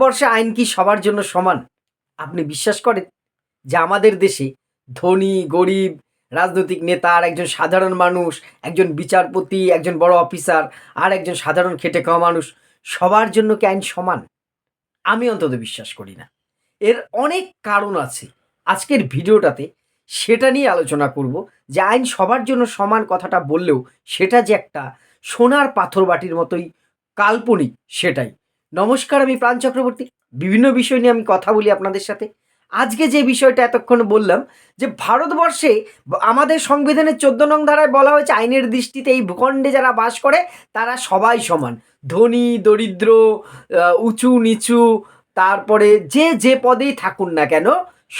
ভারতবর্ষে আইন কি সবার জন্য সমান? আপনি বিশ্বাস করেন? যে আমাদের দেশে ধনী, গরিব, রাজনৈতিক নেতা, আর একজন সাধারণ মানুষ, একজন বিচারপতি, একজন বড় অফিসার, আর একজন সাধারণ খেটে খাওয়া মানুষ, সবার জন্য কি আইন সমান? আমি অন্তত বিশ্বাস করি না। এর অনেক কারণ আছে। আজকের ভিডিওটাতে সেটা নিয়ে আলোচনা করব যে আইন সবার জন্য সমান কথাটা বললেও সেটা যে একটা সোনার পাথর বাটির মতোই কাল্পনিক সেটাই। নমস্কার, আমি প্রাণ চক্রবর্তী। বিভিন্ন বিষয় নিয়ে আমি কথা বলি আপনাদের সাথে। আজকে যে বিষয়টা এতক্ষণ বললাম, যে ভারতবর্ষে আমাদের সংবিধানের চোদ্দ নং ধারায় বলা হয়েছে, আইনের দৃষ্টিতে এই ভূখণ্ডে যারা বাস করে, তারা সবাই সমান। ধনী, দরিদ্র উঁচু, নিচু, তারপরে যে যে পদেই থাকুন না কেন,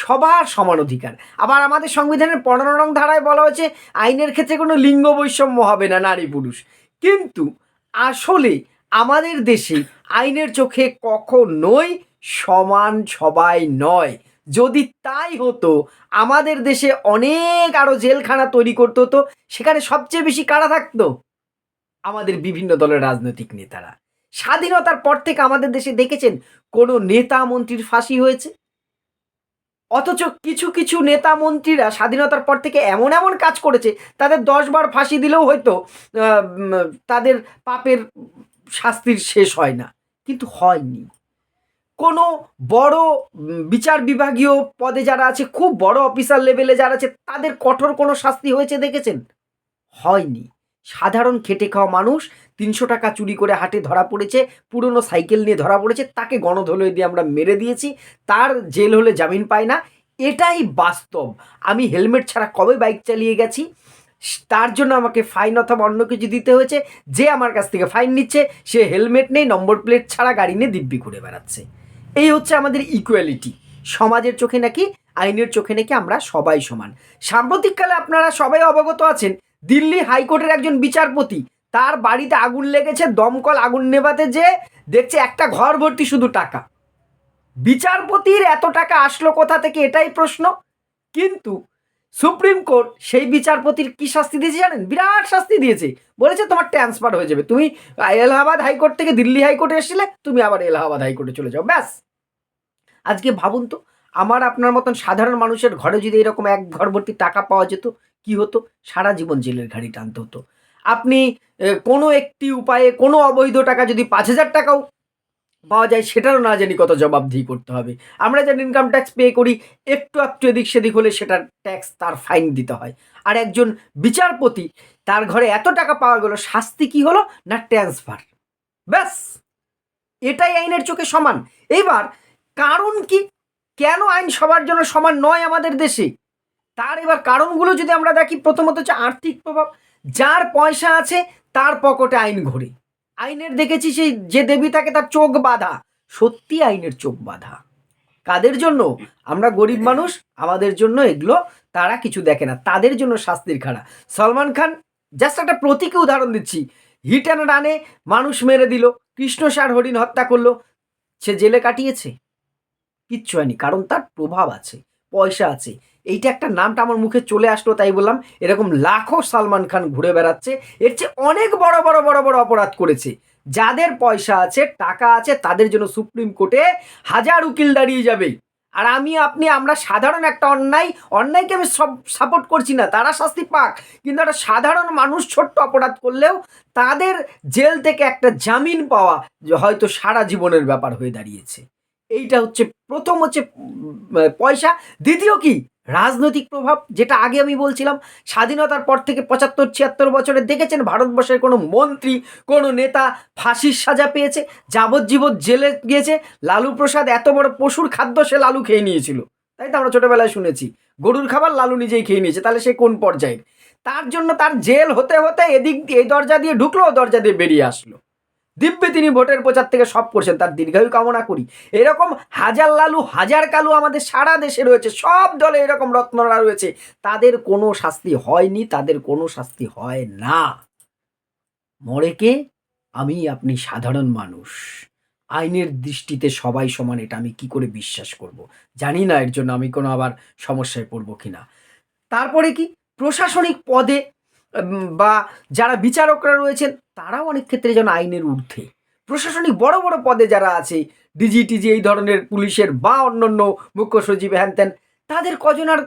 সবার সমান অধিকার। আবার আমাদের সংবিধানের পনেরো নং ধারায় বলা হয়েছে, আইনের ক্ষেত্রে কোনো লিঙ্গ বৈষম্য হবে না, নারী, পুরুষ। কিন্তু আসলে আমাদের দেশে আইনের চোখে কখনোই সমান সবাই নয়। যদি তাই হতো, আমাদের দেশে অনেক আরও জেলখানা তৈরি করতে হতো, সেখানে সবচেয়ে বেশি কারা থাকতো? আমাদের বিভিন্ন দলের রাজনৈতিক নেতারা। স্বাধীনতার পর থেকে আমাদের দেশে দেখেছেন, কোনো নেতা মন্ত্রীর ফাঁসি হয়েছে? অথচ কিছু কিছু নেতা মন্ত্রীরা স্বাধীনতার পর থেকে এমন এমন কাজ করেছে, তাদের দশ বার ফাঁসি দিলেও হয়তো তাদের পাপের শাস্তির শেষ হয় না, কিন্তু হয়নি। কোনো বড় বিচার বিভাগীয় পদে যারা আছে, খুব বড় অফিসার লেভেলে যারা আছে, তাদের কঠোর কোনো শাস্তি হয়েছে দেখেছেন? হয়নি। সাধারণ খেটে খাওয়া মানুষ তিনশো টাকা চুরি করে হাটে ধরা পড়েছে, পুরনো সাইকেল নিয়ে ধরা পড়েছে, তাকে গণধোলয় দিয়ে আমরা মেরে দিয়েছি, তার জেল হলে জামিন পায় না, এটাই বাস্তব। আমি হেলমেট ছাড়া কবে বাইক চালিয়ে গেছি? তার জন্য আমাকে ফাইন অথবা অন্য কিছু দিতে হয়েছে। যে আমার কাছ থেকে ফাইন নিচ্ছে, সে হেলমেট নেই নম্বর প্লেট ছাড়া গাড়ি নিয়ে দিব্যি ঘুরে বেড়াচ্ছে। এই হচ্ছে আমাদের ইকুয়ালিটি সমাজের চোখে নাকি, আইনের চোখে নাকি আমরা সবাই সমান। সাম্প্রতিককালে আপনারা সবাই অবগত আছেন, দিল্লি হাইকোর্টের একজন বিচারপতি, তার বাড়িতে আগুন লেগেছে, দমকল আগুন নেভাতে যে দেখছে একটা ঘর ভর্তি শুধু টাকা। বিচারপতির এত টাকা আসলো কোথা থেকে এটাই প্রশ্ন। কিন্তু সুপ্রিম কোর্ট সেই বিচারপতির কি শাস্তি দিয়েছে জানেন? বিরাট শাস্তি দিয়েছে। বলেছে তোমার ট্রান্সফার হয়ে যাবে। তুমি এলাহাবাদ হাইকোর্ট থেকে দিল্লি হাইকোর্টে এসেছিলে, তুমি আবার এলাহাবাদ হাইকোর্টে চলে যাও। ব্যাস। আজকে ভাবুন তো, আমার আপনার মতন সাধারণ মানুষের ঘরে যদি এরকম এক ঘর ভর্তি টাকা পাওয়া যেত, কি হতো? সারা জীবন জেলের ঘাড়ি টানতে হতো। আপনি কোনো একটি উপায়ে কোনো অবৈধ টাকা যদি পাঁচ হাজার টাকাও পাওয়া যায় সেটারও না জানি কত জবাবদিহি করতে হবে। আমরা যেন ইনকাম ট্যাক্স পে করি, একটু একটু এদিক সেদিক হলে সেটার ট্যাক্স তার ফাইন দিতে হয়। আর একজন বিচারপতি, তার ঘরে এত টাকা পাওয়া গেল, শাস্তি কি হলো না ট্রান্সফার ব্যাস! এটাই আইনের চোখে সমান। এবার, কারণ কি? কেন আইন সবার জন্য সমান নয় আমাদের দেশে? তার এবার কারণগুলো যদি আমরা দেখি, প্রথমত হচ্ছে আর্থিক প্রভাব। যার পয়সা আছে, তার পকেটে আইন ঘোরে আইনের দেখেছি সেই যে দেবী তাকে তার চোখ বাঁধা। সত্যি আইনের চোখ বাঁধা। কাদের জন্য? আমরা গরিব মানুষ, আমাদের জন্য এগুলো তারা কিছু দেখে না। তাদের জন্য শাস্তির খাড়া। সলমান খান জাস্ট একটা প্রতীকী উদাহরণ দিচ্ছি। হিট অ্যান্ড রানে মানুষ মেরে দিল, কৃষ্ণ কৃষ্ণসার হরিণ হত্যা করল। সে জেলে কাটিয়েছে। কিচ্ছু হয়নি, কারণ তার প্রভাব আছে। পয়সা আছে। এইটা একটা নামটা আমার মুখে চলে আসলো, তাই বললাম, এরকম লাখো সালমান খান ঘুরে বেড়াচ্ছে। এর চেয়ে অনেক বড় বড় বড় বড় অপরাধ করেছে। যাদের পয়সা আছে, টাকা আছে, তাদের জন্য সুপ্রিম কোর্টে হাজার উকিল দাঁড়িয়ে যাবে। আর আমি, আপনি, আমরা সাধারণ একটা অন্যায়, অন্যায়কে আমি সব সাপোর্ট করছি না, তারা শাস্তি পাক। কিন্তু একটা সাধারণ মানুষ ছোট্ট অপরাধ করলেও তাদের জেল থেকে একটা জামিন পাওয়া হয়তো সারা জীবনের ব্যাপার হয়ে দাঁড়িয়েছে। এইটা হচ্ছে, প্রথম হচ্ছে পয়সা। দ্বিতীয় কি? রাজনৈতিক প্রভাব, যেটা আগে আমি বলছিলাম, স্বাধীনতার পর থেকে পঁচাত্তর, ছিয়াত্তর বছরে দেখেছেন ভারতবর্ষের কোনো মন্ত্রী, কোনো নেতা ফাঁসির সাজা পেয়েছে, যাবজ্জীবন জেলে গিয়েছে। লালু প্রসাদ এত বড় পশুর খাদ্য সে লালু খেয়ে নিয়েছিল। তাই তো আমরা ছোটোবেলায় শুনেছি, গরুর খাবার লালু নিজেই খেয়ে নিয়েছে, তাহলে সে কোন পর্যায়ে তার জন্য তার জেল হতে হতে এদিক, এই দরজা দিয়ে ঢুকলো দরজা দিয়ে বেরিয়ে আসলো। দিব্যে তিনি ভোটের প্রচার থেকে সব করছেন, তার দীর্ঘায়ু কামনা করি। এরকম হাজার লালু, হাজার কালু আমাদের সারা দেশে রয়েছে, সব দলে এরকম রত্নরা রয়েছে। তাদের কোনো শাস্তি হয়নি, তাদের কোনো শাস্তি হয় না। মরে কে? আমি আপনি সাধারণ মানুষ। আইনের দৃষ্টিতে সবাই সমান, এটা আমি কি করে বিশ্বাস করব? জানি না, এর জন্য আমি কোনো আবার সমস্যায় পড়ব কি না তারপরে কি? প্রশাসনিক পদে বা যারা বিচারকরা রয়েছেন তারাও অনেক ক্ষেত্রে যেন আইনের ঊর্ধ্বে। প্রশাসনিক বড় বড় পদে যারা আছে, ডিজিটিজি এই ধরনের পুলিশের বা অন্যান্য মুখ্য সচিব হ্যান ত্যান, তাদের কজনার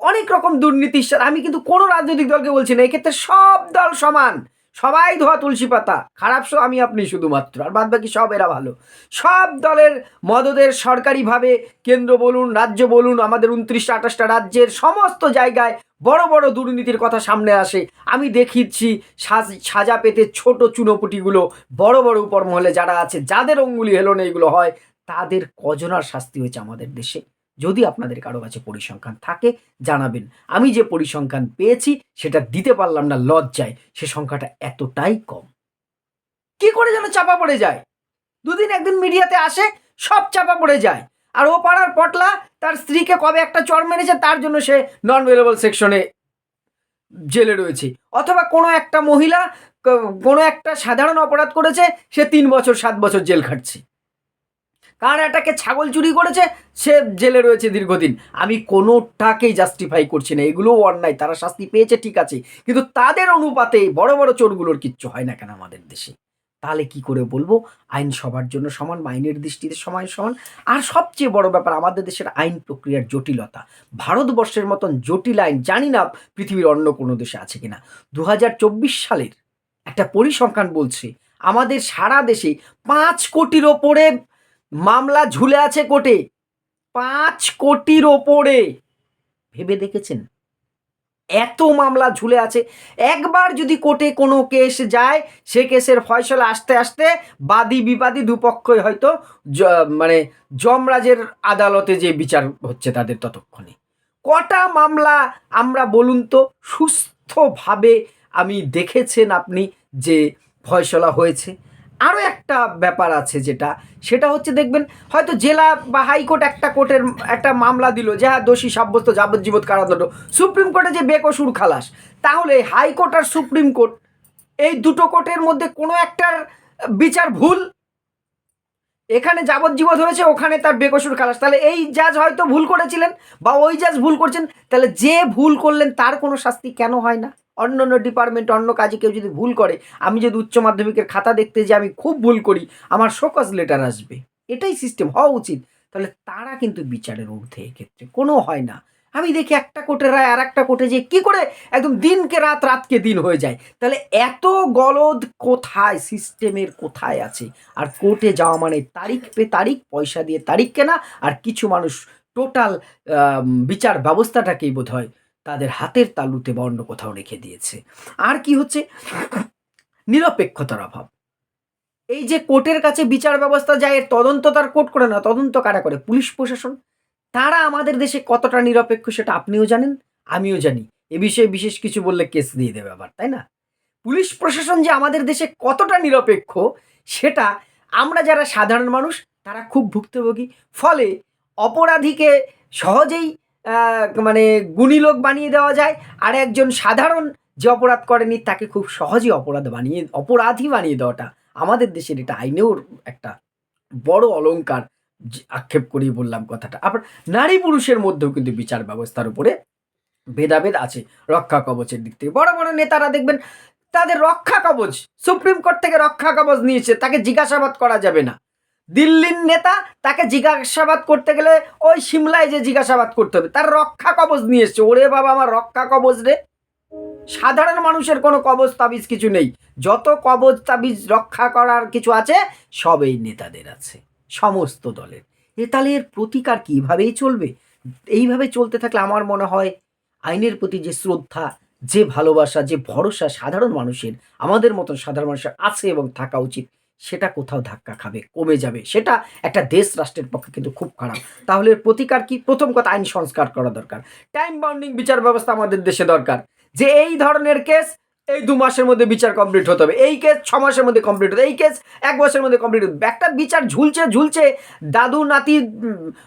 অনেক রকম দুর্নীতির সাথে, আমি কিন্তু কোনো রাজনৈতিক দলকে বলছি না, এক্ষেত্রে সব দল সমান। সবাই ধোয়া তুলসী পাতা, খারাপ সব আমি আপনি শুধুমাত্র, আর বাদ বাকি সব এরা ভালো। সব দলের মদদের সরকারিভাবে কেন্দ্র বলুন, রাজ্য বলুন, আমাদের উনত্রিশটা আঠাশটা রাজ্যের সমস্ত জায়গায় বড় বড় দুর্নীতির কথা সামনে আসে। আমি দেখিচ্ছি সাজ- সাজা পেতে ছোট চুনোপুটিগুলো বড় বড় উপর মহলে যারা আছে, যাদের অঙ্গুলি হেলনে এগুলো হয়, তাদের কজনার শাস্তি হয়েছে আমাদের দেশে। যদি আপনাদের কারও কাছে পরিসংখ্যান থাকে, জানাবেন। আমি যে পরিসংখ্যান পেয়েছি, সেটা দিতে পারলাম না লজ্জায়। সে সংখ্যাটা এতটাই কম। কি করে যেন চাপা পড়ে যায়? দুদিন একদিন মিডিয়াতে আসে, সব চাপা পড়ে যায়। আর ও পাড়ার পটলা, তার স্ত্রীকে কবে একটা চর মেরেছে, তার জন্য সে নন ভেলেবল সেকশনে জেলে রয়েছে। অথবা কোনো একটা মহিলা কোনো একটা সাধারণ অপরাধ করেছে, সে তিন বছর, সাত বছর জেল খাটছে। কার এটাকে ছাগল চুরি করেছে, সে জেলে রয়েছে দীর্ঘদিন। আমি কোনোটাকেই জাস্টিফাই করছি না, এগুলোও অন্যায়, তারা শাস্তি পেয়েছে, ঠিক আছে। কিন্তু তাদের অনুপাতে বড় বড় চোরগুলোর কিচ্ছু হয় না কেন আমাদের দেশে? তাহলে কি করে বলব? আইন সবার জন্য সমান আইনের দৃষ্টিতে সমান সমান। আর সবচেয়ে বড় ব্যাপার, আমাদের দেশের আইন প্রক্রিয়ার জটিলতা। ভারতবর্ষের মতন জটিল আইন জানি না পৃথিবীর অন্য কোনো দেশে আছে কিনা। দু হাজার চব্বিশ সালের একটা পরিসংখ্যান বলছে, আমাদের সারা দেশে পাঁচ কোটির ওপরে মামলা ঝুলে আছে কোর্টে। পাঁচ কোটির ওপরে। ভেবে দেখেছেন? এত মামলা ঝুলে আছে। একবার যদি কোর্টে কোনো কেস যায়, সে কেসের ফয়সলা আসতে আসতে বাদী বিবাদী দুপক্ষই হয়তো মানে যমরাজের আদালতে যে বিচার হচ্ছে তাদের ততক্ষণে। কটা মামলা আমরা বলুন তো সুস্থভাবে আমি দেখেছেন আপনি যে ফয়সলা হয়েছে? আরও একটা ব্যাপার আছে যেটা, সেটা হচ্ছে দেখবেন, হয়তো জেলা বা হাইকোর্ট একটা কোর্টের একটা মামলা দিল যে হ্যাঁ দোষী, সাব্যস্ত যাবজ্জীবত কারাদণ্ড। সুপ্রিম কোর্টে যে বেকসুর খালাস, তাহলে হাইকোর্ট আর সুপ্রিম কোর্ট এই দুটো কোর্টের মধ্যে কোনো একটার বিচার ভুল এখানে যাবজ্জীবন হয়েছে ওখানে তার বেকসুর খালাস। তাহলে এই জাজ হয়তো ভুল করেছিলেন, বা ওই জাজ ভুল করছেন, তাহলে যে ভুল করলেন তার কোনো শাস্তি কেন হয় না? অন্য অন্য ডিপার্টমেন্ট অন্য কাজে কেউ যদি ভুল করে, আমি যদি উচ্চ মাধ্যমিকের খাতা দেখতে যে আমি খুব ভুল করি, আমার শোকজ লেটার আসবে। এটাই সিস্টেম হওয়া উচিত। তাহলে তারা কিন্তু বিচারের ঊর্ধ্বে এক্ষেত্রে, কোনো হয় না। আমি দেখি একটা কোর্টের রায় আর একটা কোর্টে যে কি করে একদম দিনকে রাত, রাতকে দিন হয়ে যায়। তাহলে এত গলদ কোথায়, সিস্টেমের কোথায় আছে? আর কোর্টে যাওয়া মানে তারিখ পে তারিখ, পয়সা দিয়ে তারিখ কেনা, আর কিছু মানুষ টোটাল বিচার ব্যবস্থাটাকেই বোধ হয় তাদের হাতের তালুতে বা অন্য কোথাও রেখে দিয়েছে। আর কি হচ্ছে? নিরপেক্ষতার অভাব। এই যে কোর্টের কাছে বিচার ব্যবস্থা যায়, এর তদন্ত তার কোর্ট করে না, তদন্ত কারা করে? পুলিশ প্রশাসন? তারা আমাদের দেশে কতটা নিরপেক্ষ সেটা আপনিও জানেন, আমিও জানি। এ বিষয়ে বিশেষ কিছু বললে কেস দিয়ে দেবে আবার, তাই না? পুলিশ প্রশাসন যে আমাদের দেশে কতটা নিরপেক্ষ সেটা আমরা যারা সাধারণ মানুষ, তারা খুব ভুক্তভোগী। ফলে অপরাধীকে সহজেই মানে গুণী লোক বানিয়ে দেওয়া যায়, আর একজন সাধারণ যে অপরাধ করেনি, তাকে খুব সহজেই অপরাধ বানিয়ে, অপরাধী বানিয়ে দেওয়াটা আমাদের দেশের এটা আইনেও একটা বড় অলংকার যে আক্ষেপ করেই বললাম কথাটা। আবার নারী পুরুষের মধ্যেও কিন্তু বিচার ব্যবস্থার উপরে ভেদাভেদ আছে রক্ষা কবচের দিক থেকে। বড় বড় নেতারা দেখবেন তাদের রক্ষা কবচ, সুপ্রিম কোর্ট থেকে রক্ষা কবচ নিয়েছে, তাকে জিজ্ঞাসাবাদ করা যাবে না। দিল্লির নেতা তাকে জিজ্ঞাসাবাদ করতে গেলে ওই সিমলায় যে জিজ্ঞাসাবাদ করতে হবে, তার রক্ষা কবচ নিয়ে এসছে। ওরে বাবা, আমার রক্ষা কবচ রে। সাধারণ মানুষের কোনো কবচ তাবিজ কিছু নেই। যত কবচ তাবিজ রক্ষা করার কিছু আছে সব এই নেতাদের আছে। সমস্ত দলের। এ তাহলে এর প্রতিকার কিভাবেই চলবে? এইভাবে চলতে থাকলে আমার মনে হয় আইনের প্রতি যে শ্রদ্ধা, যে ভালোবাসা, যে ভরসা সাধারণ মানুষের, আমাদের মতন সাধারণ মানুষের আছে এবং থাকা উচিত, সেটা কোথাও ধাক্কা খাবে, কমে যাবে। সেটা একটা দেশ রাষ্ট্রের পক্ষে কিন্তু খুব খারাপ। তাহলে প্রতিকার কি? প্রথম কথা, আইন সংস্কার করা দরকার। টাইম বাউন্ডিং, বিচার ব্যবস্থা আমাদের দেশে দরকার। যে এই ধরনের কেস এই দু মাসের মধ্যে বিচার কমপ্লিট হতে হবে। এই কেস ছ মাসের মধ্যে কমপ্লিট হতে এই কেস এক বছরের মধ্যে কমপ্লিট হতে একটা বিচার ঝুলছে ঝুলছে, দাদু, নাতি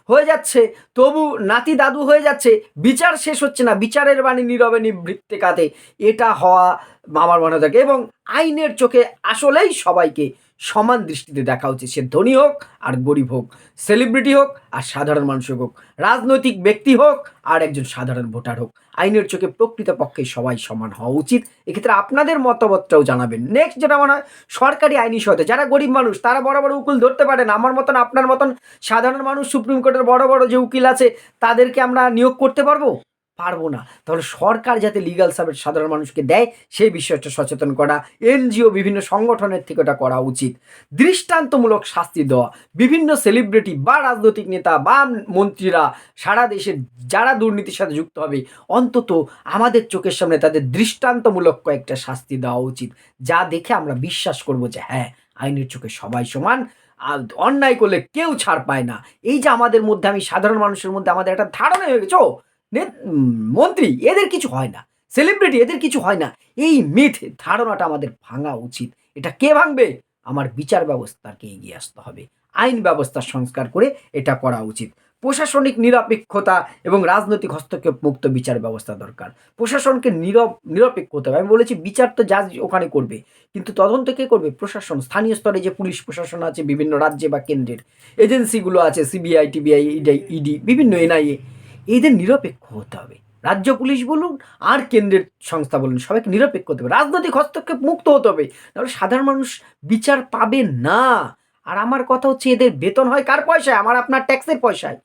হয়ে যাচ্ছে, তবু নাতি, দাদু হয়ে যাচ্ছে, বিচার শেষ হচ্ছে না। বিচারের বাণী নীরবে নিবৃত্তে কাতে এটা হওয়া আমার মনে থাকে এবং আইনের চোখে আসলেই সবাইকে সমান দৃষ্টিতে দেখা উচিত সে ধনী হোক আর গরিব হোক সেলিব্রিটি হোক আর সাধারণ মানুষ হোক, রাজনৈতিক ব্যক্তি হোক আর একজন সাধারণ ভোটার হোক। আইনের চোখে প্রকৃতপক্ষে সবাই সমান হওয়া উচিত। এক্ষেত্রে আপনাদের মতামতটাও জানাবেন। নেক্সট যেটা মনে হয়, সরকারি আইনি সহায়তা। যারা গরিব মানুষ, তারা বড় বড় উকিল ধরতে পারে না। আমার মতন, আপনার মতন সাধারণ মানুষ সুপ্রিম কোর্টের বড় বড় যে উকিল আছে, তাদেরকে আমরা নিয়োগ করতে পারব? পারব না। তাহলে সরকার যাতে লিগাল সাপোর্ট সাধারণ মানুষকে দেয়, সেই বিষয়টা সচেতন করা, এনজিও বিভিন্ন সংগঠনের থেকে ওটা করা উচিত। দৃষ্টান্তমূলক শাস্তি দেওয়া, বিভিন্ন সেলিব্রিটি বা রাজনৈতিক নেতা বা মন্ত্রীরা সারা দেশের যারা দুর্নীতির সাথে যুক্ত হবে, অন্তত আমাদের চোখের সামনে তাদের দৃষ্টান্তমূলক কয়েকটা শাস্তি দেওয়া উচিত। যা দেখে আমরা বিশ্বাস করব যে হ্যাঁ আইনের চোখে সবাই সমান অন্যায় করলে কেউ ছাড় পায় না। এই যে আমাদের মধ্যে, আমি সাধারণ মানুষের মধ্যে আমাদের একটা ধারণা হয়ে গেছে মন্ত্রী, এদের কিছু হয় না। সেলিব্রিটি এদের কিছু হয় না। এই মিথ ধারণাটা আমাদের ভাঙা উচিত। এটা কে ভাঙবে? আমার বিচার ব্যবস্থাকে এগিয়ে আসতে হবে। আইন ব্যবস্থার সংস্কার করে এটা করা উচিত। প্রশাসনিক নিরপেক্ষতা এবং রাজনৈতিক হস্তক্ষেপ মুক্ত বিচার ব্যবস্থা দরকার। প্রশাসনকে নিরপ নিরপেক্ষ হতে হবে। আমি বলেছি, বিচার তো যা ওখানে করবে। কিন্তু তদন্ত কে করবে? প্রশাসন, স্থানীয় স্তরে যে পুলিশ প্রশাসন আছে, বিভিন্ন রাজ্যে বা কেন্দ্রের। এজেন্সিগুলো আছে, সিবিআই, টিবিআই ইডি, বিভিন্ন এনআইএ। এদের নিরপেক্ষ হতে হবে। রাজ্য পুলিশ বলুন, আর কেন্দ্রের সংস্থা বলুন, সবাইকে নিরপেক্ষ হতে হবে। রাজনৈতিক হস্তক্ষেপ মুক্ত হতে হবে তাহলে সাধারণ মানুষ বিচার পাবে না। আর আমার কথা হচ্ছে, এদের বেতন হয় কার পয়সায়? আমার আপনার ট্যাক্সের পয়সায়।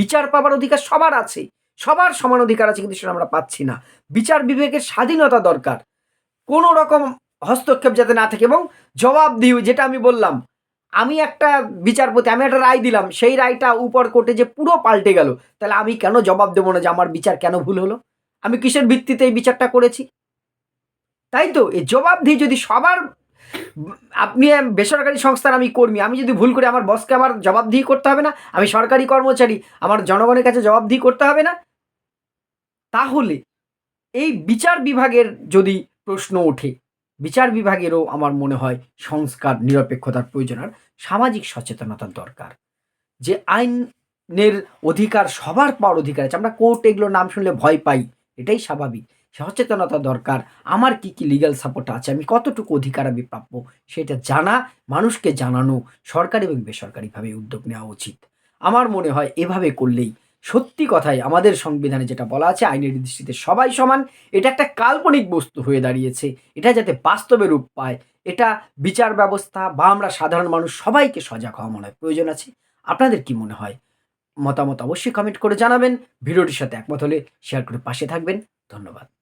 বিচার পাবার অধিকার সবার আছে। সবার সমান অধিকার আছে, কিন্তু সেটা আমরা পাচ্ছি না। বিচার বিবেকের স্বাধীনতা দরকার। কোনো রকম হস্তক্ষেপ যাতে না থাকে, এবং জবাবদিহি, যেটা আমি বললাম আমি একটা বিচারপতি, আমি একটা রায় দিলাম, সেই রায়টা উপর কোর্টে যে পুরো পাল্টে গেল, তাহলে আমি কেন জবাব দেবো না যে আমার বিচার কেন ভুল হলো? আমি কিসের ভিত্তিতে এই বিচারটা করেছি? তাই তো এই জবাবদিহি যদি সবার, আপনি বেসরকারি সংস্থার আমি কর্মী, আমি যদি ভুল করি আমার বসকে আমার জবাবদিহি করতে হবে না, আমি সরকারি কর্মচারী, আমার জনগণের কাছে জবাবদিহি করতে হবে না? তাহলে এই বিচার বিভাগের যদি প্রশ্ন ওঠে বিচার বিভাগেরও আমার মনে হয় সংস্কার, নিরপেক্ষতার প্রয়োজন আর সামাজিক সচেতনতার দরকার। যে আইনের অধিকার সবার পাওয়ার অধিকার আছে, আমরা কোর্ট এগুলোর নাম শুনলে ভয় পাই, এটাই স্বাভাবিক। সচেতনতা দরকার, আমার কি কি লিগাল সাপোর্ট আছে, আমি কতটুকু অধিকার আমি প্রাপ্য সেটা জানা, মানুষকে জানানো, সরকারি এবং বেসরকারিভাবে উদ্যোগ নেওয়া উচিত। আমার মনে হয় এভাবে করলেই সত্যি কথাই আমাদের সংবিধানে যেটা বলা আছে, আইনের দৃষ্টিতে সবাই সমান, এটা একটা কাল্পনিক বস্তু হয়ে দাঁড়িয়েছে। এটা যাতে বাস্তবে রূপ পায়, এটা বিচার ব্যবস্থা বা আমরা সাধারণ মানুষ সবাইকে সজাগ হওয়া মনে হয়, প্রয়োজন আছে। আপনাদের কি মনে হয়? মতামত অবশ্যই কমেন্ট করে জানাবেন। ভিডিওটির সাথে একমত হলে শেয়ার করে পাশে থাকবেন। ধন্যবাদ।